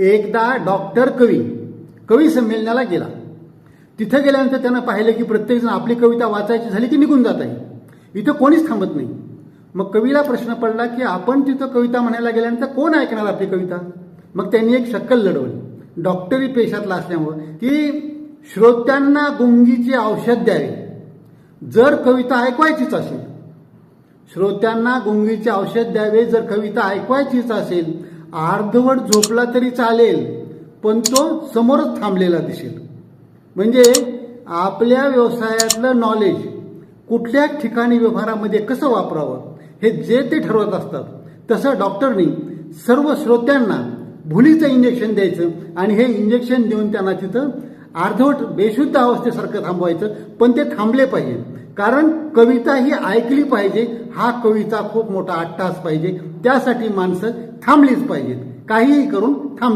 एकदा डॉक्टर कवी कवी संमेलनाला गेला. तिथं गेल्यानंतर त्यांना पाहिलं की प्रत्येकजण आपली कविता वाचायची झाली की निघून जात आहे. इथं कोणीच थांबत नाही. मग कवीला प्रश्न पडला की आपण तिथं कविता म्हणायला गेल्यानंतर कोण ऐकणार आपली कविता? मग त्यांनी एक शक्कल लढवली. डॉक्टरी पेशातला असल्यामुळं की श्रोत्यांना गुंगीचे औषध द्यावे. जर कविता ऐकवायचीच असेल श्रोत्यांना गुंगीचे औषध द्यावे जर कविता ऐकवायचीच असेल अर्धवट झोपला तरी चालेल पण तो समोरच थांबलेला दिसेल. म्हणजे आपल्या व्यवसायातलं नॉलेज कुठल्या ठिकाणी व्यवहारामध्ये कसं वापरावं हे जे ते ठरवत असतात तसं डॉक्टरनी सर्व श्रोत्यांना भुलीचं इंजेक्शन द्यायचं आणि हे इंजेक्शन देऊन त्यांना तिथं अर्धवट बेशुद्ध अवस्थेसारखं थांबवायचं पण ते थांबले पाहिजे. कारण कविता ही ऐकली पाहिजे हा कविता खूप मोठा अट्टास पाहिजे. त्यासाठी माणसं थांबलीच पाहिजेत. काहीही करून थांबली